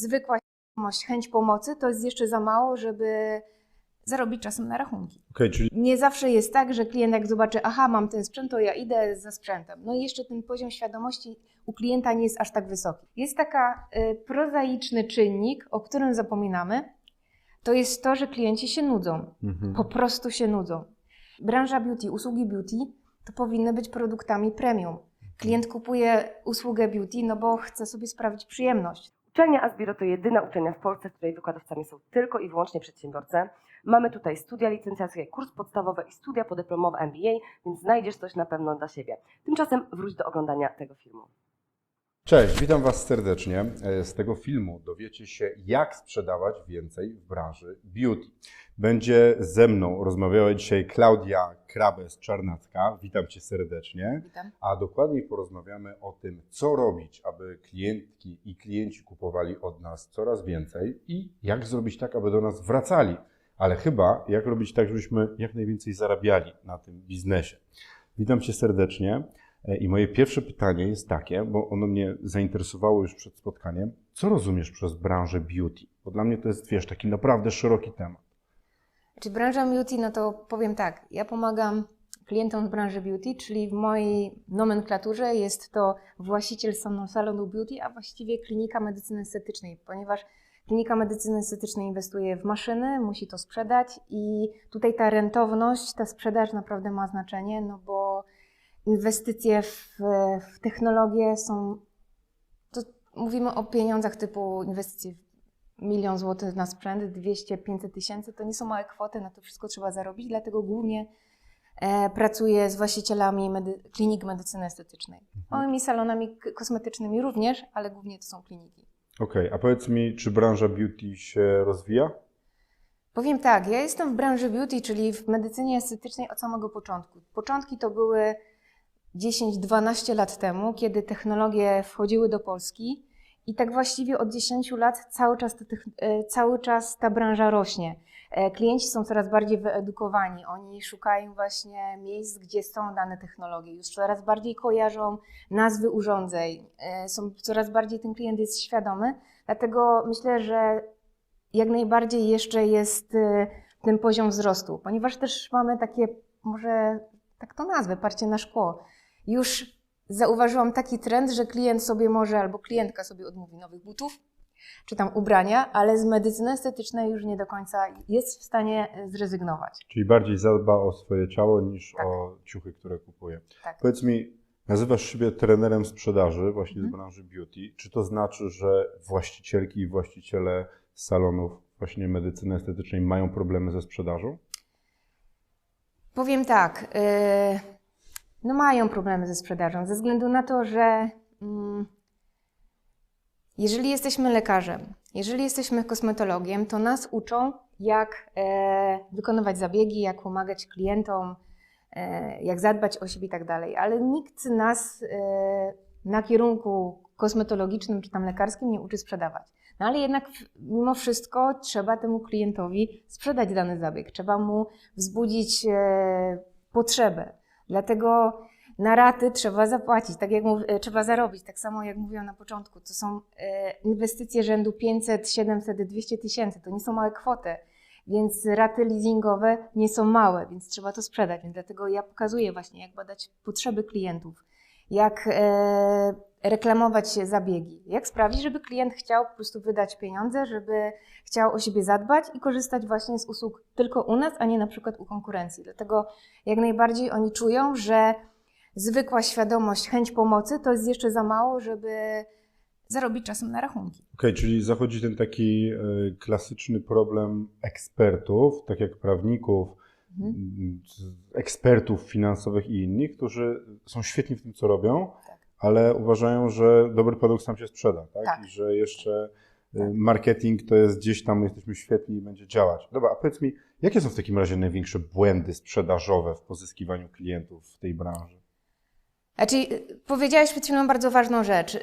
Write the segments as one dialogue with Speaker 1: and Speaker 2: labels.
Speaker 1: zwykła świadomość, chęć pomocy to jest jeszcze za mało, żeby zarobić czasem na rachunki.
Speaker 2: Okej, czyli
Speaker 1: Nie zawsze jest tak, że klient jak zobaczy, aha, mam ten sprzęt, to ja idę za sprzętem. No i jeszcze ten poziom świadomości u klienta nie jest aż tak wysoki. Jest taka y, prozaiczny czynnik, o którym zapominamy, to jest to, że klienci się nudzą.
Speaker 2: mhm.
Speaker 1: Po prostu się nudzą. Branża beauty, usługi beauty to powinny być produktami premium. Klient kupuje usługę beauty, no bo chce sobie sprawić przyjemność.
Speaker 3: Uczelnia Asbiro to jedyna uczelnia w Polsce, w której wykładowcami są tylko i wyłącznie przedsiębiorcy. Mamy tutaj studia licencjackie, kurs podstawowy i studia podyplomowe MBA, więc znajdziesz coś na pewno dla siebie. Tymczasem wróć do oglądania tego filmu.
Speaker 2: Cześć, witam Was serdecznie. E, Z tego filmu dowiecie się, jak sprzedawać więcej w branży beauty. Będzie ze mną rozmawiała dzisiaj Klaudia Krabes-Czarnacka. Witam Cię serdecznie.
Speaker 1: Witam.
Speaker 2: A dokładniej porozmawiamy o tym, co robić, aby klientki i klienci kupowali od nas coraz więcej i jak zrobić tak, aby do nas wracali. Ale chyba jak robić tak, żebyśmy jak najwięcej zarabiali na tym biznesie. Witam Cię serdecznie. E, I moje pierwsze pytanie jest takie, bo ono mnie zainteresowało już przed spotkaniem. Co rozumiesz przez branżę beauty? Bo dla mnie to jest, wiesz, taki naprawdę szeroki temat.
Speaker 1: Czy branża beauty, no to powiem tak, ja pomagam klientom z branży beauty, czyli w mojej nomenklaturze jest to właściciel salonu, beauty, a właściwie klinika medycyny estetycznej, ponieważ klinika medycyny estetycznej inwestuje w maszyny, musi to sprzedać i tutaj ta rentowność, ta sprzedaż naprawdę ma znaczenie, no bo inwestycje w, w technologię są, to mówimy o pieniądzach typu inwestycje w milion złotych na sprzęt, 200-500 tysięcy, to nie są małe kwoty, na to wszystko trzeba zarobić, dlatego głównie e, pracuję z właścicielami medy- klinik medycyny estetycznej. Małymi salonami kosmetycznymi również, ale głównie to są kliniki.
Speaker 2: Okej, a powiedz mi, czy branża beauty się rozwija?
Speaker 1: Powiem tak, ja jestem w branży beauty, czyli w medycynie estetycznej od samego początku. Początki to były 10-12 lat temu, kiedy technologie wchodziły do Polski i tak właściwie od 10 lat cały czas, ta e, cały czas ta branża rośnie. E, Klienci są coraz bardziej wyedukowani, oni szukają właśnie miejsc, gdzie są dane technologie, już coraz bardziej kojarzą nazwy urządzeń, e, są coraz bardziej ten klient jest świadomy, dlatego myślę, że jak najbardziej jeszcze jest ten poziom wzrostu, ponieważ też mamy takie, może tak to nazwę, parcie na szkło. Już zauważyłam taki trend, że klient sobie może albo klientka sobie odmówi nowych butów, czy tam ubrania, ale z medycyny estetycznej już nie do końca jest w stanie zrezygnować.
Speaker 2: Czyli bardziej zadba o swoje ciało niż
Speaker 1: Tak.
Speaker 2: o ciuchy, które kupuje.
Speaker 1: Tak.
Speaker 2: Powiedz mi, nazywasz siebie trenerem sprzedaży właśnie z
Speaker 1: Mhm.
Speaker 2: branży beauty. Czy to znaczy, że właścicielki i właściciele salonów właśnie medycyny estetycznej mają problemy ze sprzedażą?
Speaker 1: Powiem tak, y, no mają problemy ze sprzedażą, ze względu na to, że mm, jeżeli jesteśmy lekarzem, jeżeli jesteśmy kosmetologiem, to nas uczą, jak e, wykonywać zabiegi, jak pomagać klientom, e, jak zadbać o siebie i tak dalej, ale nikt nas e, na kierunku kosmetologicznym czy tam lekarskim nie uczy sprzedawać. No ale jednak mimo wszystko trzeba temu klientowi sprzedać dany zabieg, trzeba mu wzbudzić e, potrzebę. Dlatego na raty trzeba zapłacić, tak jak mów, e, trzeba zarobić, tak samo jak mówiłam na początku. To są e, inwestycje rzędu 500, 700, 200 tysięcy, to nie są małe kwoty. Więc raty leasingowe nie są małe, więc trzeba to sprzedać. Więc dlatego ja pokazuję właśnie, jak badać potrzeby klientów, jak e, reklamować zabiegi, jak sprawić, żeby klient chciał po prostu wydać pieniądze, żeby chciał o siebie zadbać i korzystać właśnie z usług tylko u nas, a nie na przykład u konkurencji. Dlatego jak najbardziej oni czują, że zwykła świadomość, chęć pomocy to jest jeszcze za mało, żeby zarobić czasem na rachunki.
Speaker 2: Okej, czyli zachodzi ten taki e, klasyczny problem ekspertów, tak jak prawników,
Speaker 1: Mhm.
Speaker 2: ekspertów finansowych i innych, którzy są świetni w tym, co robią,
Speaker 1: Tak.
Speaker 2: ale uważają, że dobry produkt sam się sprzeda, tak?
Speaker 1: Tak.
Speaker 2: I że jeszcze e,
Speaker 1: Tak.
Speaker 2: marketing to jest gdzieś tam, my jesteśmy świetni i będzie działać. Dobra, a powiedz mi, jakie są w takim razie największe błędy sprzedażowe w pozyskiwaniu klientów w tej branży?
Speaker 1: Znaczy, powiedziałeś przed chwilą bardzo ważną rzecz. Y,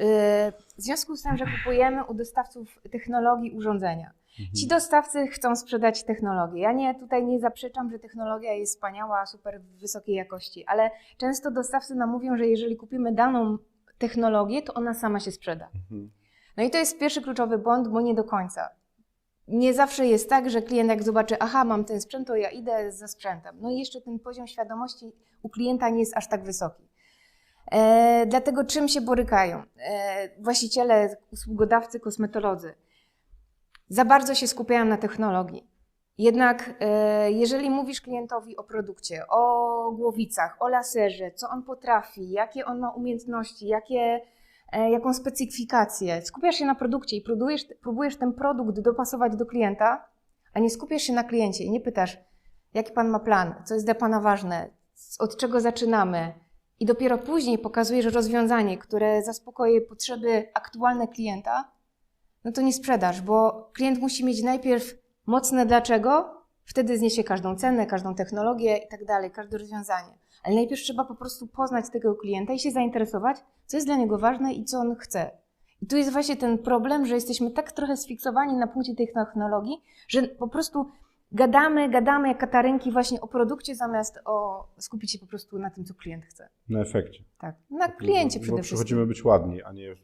Speaker 1: W związku z tym, że kupujemy u dostawców technologii urządzenia. Ci dostawcy chcą sprzedać technologię. Ja nie, tutaj nie zaprzeczam, że technologia jest wspaniała, super wysokiej jakości, ale często dostawcy nam mówią, że jeżeli kupimy daną technologię, to ona sama się sprzeda.
Speaker 2: Mhm.
Speaker 1: No i to jest pierwszy kluczowy błąd, bo nie do końca. Nie zawsze jest tak, że klient jak zobaczy, aha, mam ten sprzęt, to ja idę za sprzętem. No i jeszcze ten poziom świadomości u klienta nie jest aż tak wysoki. E, dlatego czym się borykają? E, właściciele, usługodawcy, kosmetolodzy za bardzo się skupiają na technologii. Jednak e, jeżeli mówisz klientowi o produkcie, o głowicach, o laserze, co on potrafi, jakie on ma umiejętności, jakie, e, jaką specyfikację, skupiasz się na produkcie i próbujesz, próbujesz ten produkt dopasować do klienta, a nie skupiasz się na kliencie i nie pytasz, jaki pan ma plan, co jest dla pana ważne, od czego zaczynamy. I dopiero później pokazujesz rozwiązanie, które zaspokoi potrzeby aktualne klienta, no to nie sprzedasz, bo klient musi mieć najpierw mocne dlaczego, wtedy zniesie każdą cenę, każdą technologię i tak dalej, każde rozwiązanie. Ale najpierw trzeba po prostu poznać tego klienta i się zainteresować, co jest dla niego ważne i co on chce. I tu jest właśnie ten problem, że jesteśmy tak trochę sfiksowani na punkcie tej technologii, że po prostu gadamy, gadamy jak katarynki właśnie o produkcie, zamiast o skupić się po prostu na tym, co klient chce.
Speaker 2: Na efekcie.
Speaker 1: Tak. Na kliencie
Speaker 2: Bo
Speaker 1: przede
Speaker 2: przychodzimy
Speaker 1: wszystkim.
Speaker 2: być ładni, a nie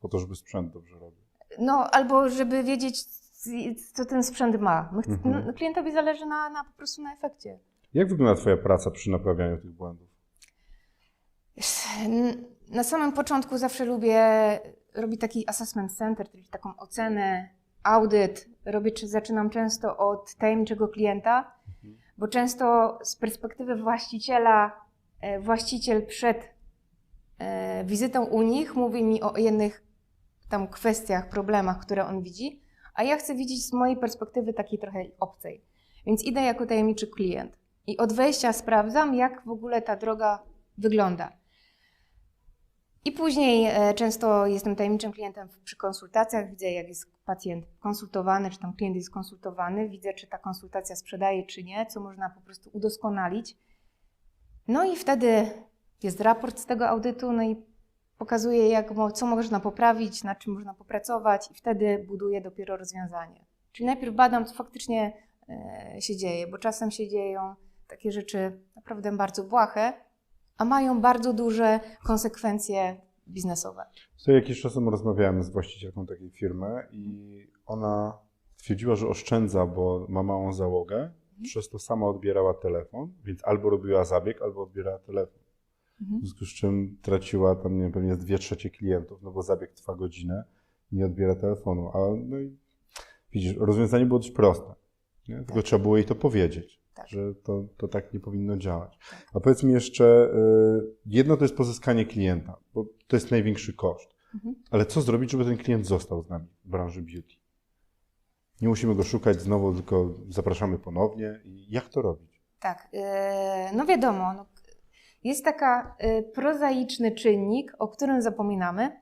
Speaker 2: po to, żeby sprzęt dobrze robił.
Speaker 1: No, albo żeby wiedzieć, co ten sprzęt ma. My
Speaker 2: Mhm.
Speaker 1: no, klientowi zależy na, na po prostu na efekcie.
Speaker 2: Jak wygląda Twoja praca przy naprawianiu tych błędów?
Speaker 1: Na samym początku zawsze lubię robić taki assessment center, czyli taką ocenę, audyt. Robię, czy zaczynam często od tajemniczego klienta, bo często z perspektywy właściciela, e, właściciel przed e, wizytą u nich mówi mi o jednych tam kwestiach, problemach, które on widzi, a ja chcę widzieć z mojej perspektywy takiej trochę obcej. Więc idę jako tajemniczy klient i od wejścia sprawdzam, jak w ogóle ta droga wygląda. I później e, często jestem tajemniczym klientem przy konsultacjach, widzę jak jest pacjent konsultowany, czy tam klient jest konsultowany, widzę czy ta konsultacja sprzedaje, czy nie, co można po prostu udoskonalić. No i wtedy jest raport z tego audytu, no i pokazuje jak, co można poprawić, nad czym można popracować i wtedy buduję dopiero rozwiązanie. Czyli najpierw badam, co faktycznie e, się dzieje, bo czasem się dzieją takie rzeczy naprawdę bardzo błahe, a mają bardzo duże konsekwencje biznesowe.
Speaker 2: Co jakiś czas temu rozmawiałem z właścicielką takiej firmy i ona twierdziła, że oszczędza, bo ma małą załogę, przez to sama odbierała telefon, więc albo robiła zabieg, albo odbierała telefon. W związku z czym traciła tam, nie wiem, pewnie dwie trzecie klientów, no bo zabieg trwa godzinę, nie odbiera telefonu. A no i widzisz, rozwiązanie było dość proste. Nie? Tylko
Speaker 1: Tak.
Speaker 2: trzeba było jej to powiedzieć,
Speaker 1: Tak.
Speaker 2: że to, to tak nie powinno działać.
Speaker 1: Tak.
Speaker 2: A powiedz mi jeszcze, y, jedno to jest pozyskanie klienta, bo to jest największy koszt.
Speaker 1: Mhm.
Speaker 2: Ale co zrobić, żeby ten klient został z nami w branży beauty? Nie musimy go szukać znowu, tylko zapraszamy ponownie. Jak to robić?
Speaker 1: Tak, e, no wiadomo, no, jest taka e, prozaiczny czynnik, o którym zapominamy.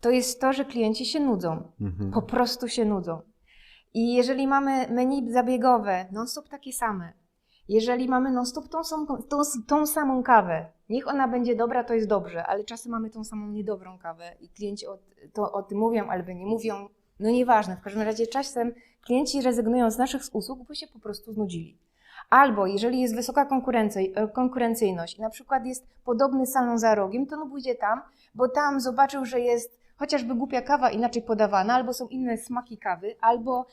Speaker 1: To jest to, że klienci się nudzą.
Speaker 2: Mhm.
Speaker 1: po prostu się nudzą. I jeżeli mamy menu zabiegowe, non-stop takie same, jeżeli mamy non-stop tą, tą, tą samą kawę, niech ona będzie dobra, to jest dobrze, ale czasem mamy tą samą niedobrą kawę i klienci o, to o tym mówią albo nie mówią, no nieważne, w każdym razie czasem klienci rezygnują z naszych usług, bo się po prostu znudzili. Albo jeżeli jest wysoka konkurencja, konkurencyjność i na przykład jest podobny salon za rogiem, to no pójdzie tam, bo tam zobaczył, że jest chociażby głupia kawa inaczej podawana, albo są inne smaki kawy, albo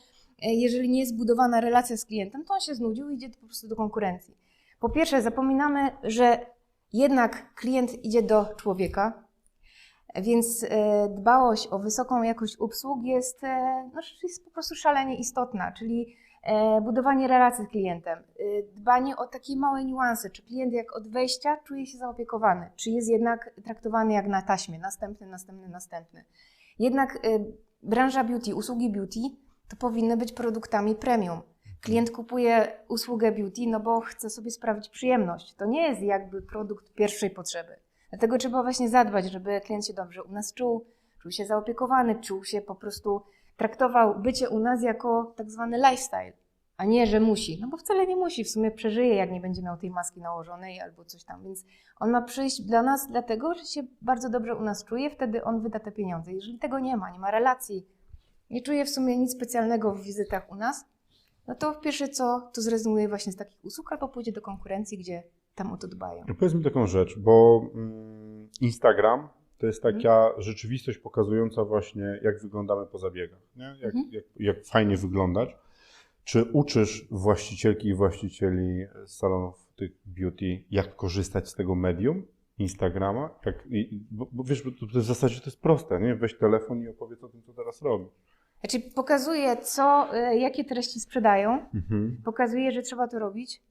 Speaker 1: e, jeżeli nie jest zbudowana relacja z klientem, to on się znudził i idzie po prostu do konkurencji. Po pierwsze, zapominamy, że jednak klient idzie do człowieka, więc e, dbałość o wysoką jakość usług jest, e, no, jest po prostu szalenie istotna, czyli budowanie relacji z klientem, e, dbanie o takie małe niuanse, czy klient jak od wejścia czuje się zaopiekowany, czy jest jednak traktowany jak na taśmie, następny, następny, następny. Jednak e, branża beauty, usługi beauty to powinny być produktami premium. Klient kupuje usługę beauty, no bo chce sobie sprawić przyjemność. To nie jest jakby produkt pierwszej potrzeby. Dlatego trzeba właśnie zadbać, żeby klient się dobrze u nas czuł, czuł się zaopiekowany, czuł się po prostu, traktował bycie u nas jako tak zwany lifestyle, a nie, że musi. No bo wcale nie musi, w sumie przeżyje, jak nie będzie miał tej maski nałożonej albo coś tam. Więc on ma przyjść dla nas dlatego, że się bardzo dobrze u nas czuje, wtedy on wyda te pieniądze. Jeżeli tego nie ma, nie ma relacji, nie czuje w sumie nic specjalnego w wizytach u nas, no to pierwsze co, to zrezygnuje właśnie z takich usług albo pójdzie do konkurencji, gdzie tam o to dbają.
Speaker 2: No Powiedz mi taką rzecz, bo mm, Instagram To jest taka rzeczywistość pokazująca właśnie, jak wyglądamy po zabiegach, nie? Jak,
Speaker 1: Mhm.
Speaker 2: jak, jak fajnie wyglądać. Czy uczysz właścicielki i właścicieli salonów tych beauty, jak korzystać z tego medium, Instagrama? Jak, i, bo, bo wiesz, bo to, w zasadzie to jest proste, nie? Weź telefon i opowiedz o tym, co teraz robisz.
Speaker 1: Znaczy pokazuje, co, y, jakie treści sprzedają,
Speaker 2: Mhm.
Speaker 1: pokazuje, że trzeba to robić.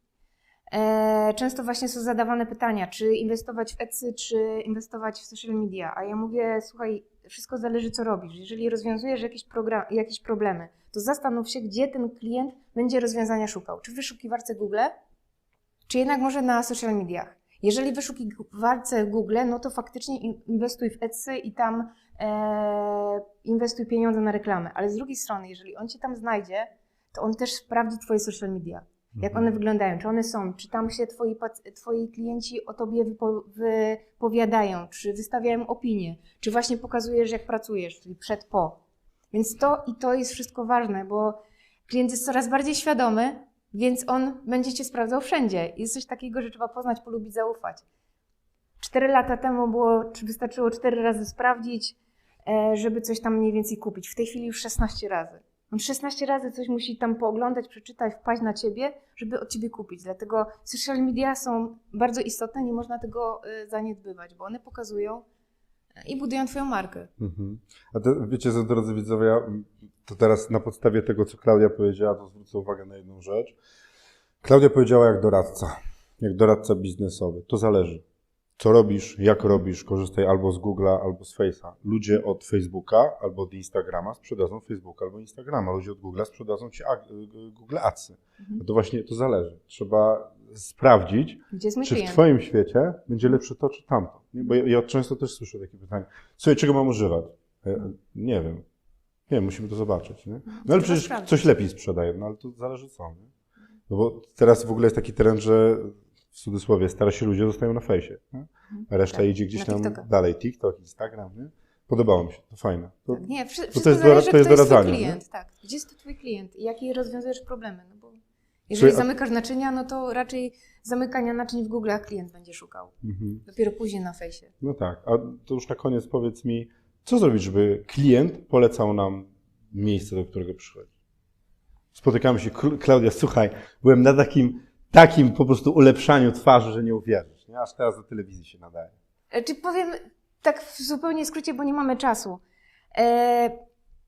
Speaker 1: E, Często właśnie są zadawane pytania, czy inwestować w Etsy, czy inwestować w social media. A ja mówię, słuchaj, wszystko zależy, co robisz. Jeżeli rozwiązujesz jakieś, program, jakieś problemy, to zastanów się, gdzie ten klient będzie rozwiązania szukał. Czy w wyszukiwarce Google, czy jednak może na social mediach. Jeżeli wyszukiwarce Google, no to faktycznie in- inwestuj w Etsy i tam e, inwestuj pieniądze na reklamę. Ale z drugiej strony, jeżeli on cię tam znajdzie, to on też sprawdzi twoje social media. Jak
Speaker 2: Mhm.
Speaker 1: one wyglądają, czy one są, czy tam się twoi, twoi klienci o tobie wypo, wypowiadają, czy wystawiają opinie, czy właśnie pokazujesz, jak pracujesz, czyli przed, po. Więc to i to jest wszystko ważne, bo klient jest coraz bardziej świadomy, więc on będzie cię sprawdzał wszędzie. Jest coś takiego, że trzeba poznać, polubić, zaufać. Cztery lata temu było, czy wystarczyło cztery razy sprawdzić, e, żeby coś tam mniej więcej kupić. W tej chwili już 16 razy. On 16 razy coś musi tam pooglądać, przeczytać, wpaść na ciebie, żeby od ciebie kupić. Dlatego social media są bardzo istotne, nie można tego y, zaniedbywać, bo one pokazują e, i budują twoją markę.
Speaker 2: Mhm. A to, wiecie, co, drodzy widzowie, ja, to teraz na podstawie tego, co Klaudia powiedziała, to zwrócę uwagę na jedną rzecz. Klaudia powiedziała jak doradca, jak doradca biznesowy. To zależy. Co robisz, jak robisz, korzystaj albo z Google'a, albo z Face'a. Ludzie od Facebooka albo od Instagrama sprzedadzą Facebooka albo Instagrama. Ludzie od Google'a sprzedadzą ci Google Adsy.
Speaker 1: Mhm.
Speaker 2: No to właśnie to zależy. Trzeba sprawdzić, czy w? Twoim świecie będzie lepsze to, czy tamto? Bo ja, ja często też słyszę takie pytanie. Słuchaj, czego mam używać? E, Nie wiem. Nie, musimy to zobaczyć. Nie? No ale
Speaker 1: Trzeba
Speaker 2: przecież
Speaker 1: sprawdzić.
Speaker 2: coś lepiej sprzedaje, no ale to zależy co. Nie? No bo teraz w ogóle jest taki trend, że w cudzysłowie starsi ludzie zostają na fejsie. Nie? A reszta
Speaker 1: Tak,
Speaker 2: idzie gdzieś
Speaker 1: na
Speaker 2: tam dalej. TikTok, Instagram. Nie? Podobało mi się, to fajne. To,
Speaker 1: Tak, nie, wszy-
Speaker 2: to
Speaker 1: wszystko
Speaker 2: jest
Speaker 1: zależy,
Speaker 2: to jest
Speaker 1: kto jest twój klient. Tak. Gdzie jest to twój klient i jakie rozwiązujesz problemy? No bo jeżeli
Speaker 2: a-
Speaker 1: zamykasz naczynia, no to raczej zamykania naczyń w Google klient będzie szukał.
Speaker 2: mhm.
Speaker 1: Dopiero później na fejsie.
Speaker 2: No tak, a to już na koniec powiedz mi, co zrobić, żeby klient polecał nam miejsce, do którego przychodzi? Spotykamy się, Kl- Klaudia, słuchaj, byłem na takim, takim po prostu ulepszaniu twarzy, że nie uwierzysz, nie? Aż teraz do telewizji się nadaje.
Speaker 1: E, Czy powiem tak w zupełnie skrócie, bo nie mamy czasu. E,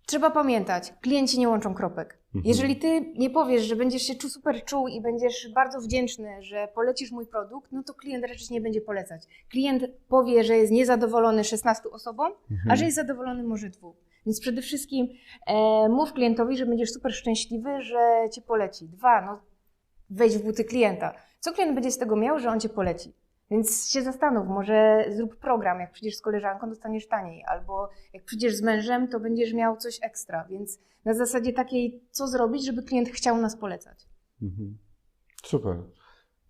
Speaker 1: trzeba pamiętać, klienci nie łączą kropek.
Speaker 2: Mhm.
Speaker 1: Jeżeli ty nie powiesz, że będziesz się czu, super czuł i będziesz bardzo wdzięczny, że polecisz mój produkt, no to klient raczej nie będzie polecać. Klient powie, że jest niezadowolony 16 osobom,
Speaker 2: Mhm.
Speaker 1: a że jest zadowolony może dwóch. Więc przede wszystkim e, mów klientowi, że będziesz super szczęśliwy, że cię poleci. Dwa, no wejdź w buty klienta. Co klient będzie z tego miał, że on cię poleci? Więc się zastanów, może zrób program, jak przyjdziesz z koleżanką, dostaniesz taniej, albo jak przyjdziesz z mężem, to będziesz miał coś ekstra. Więc na zasadzie takiej, co zrobić, żeby klient chciał nas polecać.
Speaker 2: Mhm. Super.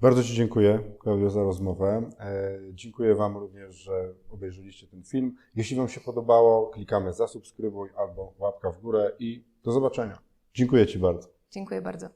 Speaker 2: Bardzo Ci dziękuję, Klaudio, za rozmowę. E, dziękuję Wam również, że obejrzeliście ten film. Jeśli Wam się podobało, klikamy zasubskrybuj albo łapka w górę i do zobaczenia. Dziękuję Ci bardzo.
Speaker 1: Dziękuję bardzo.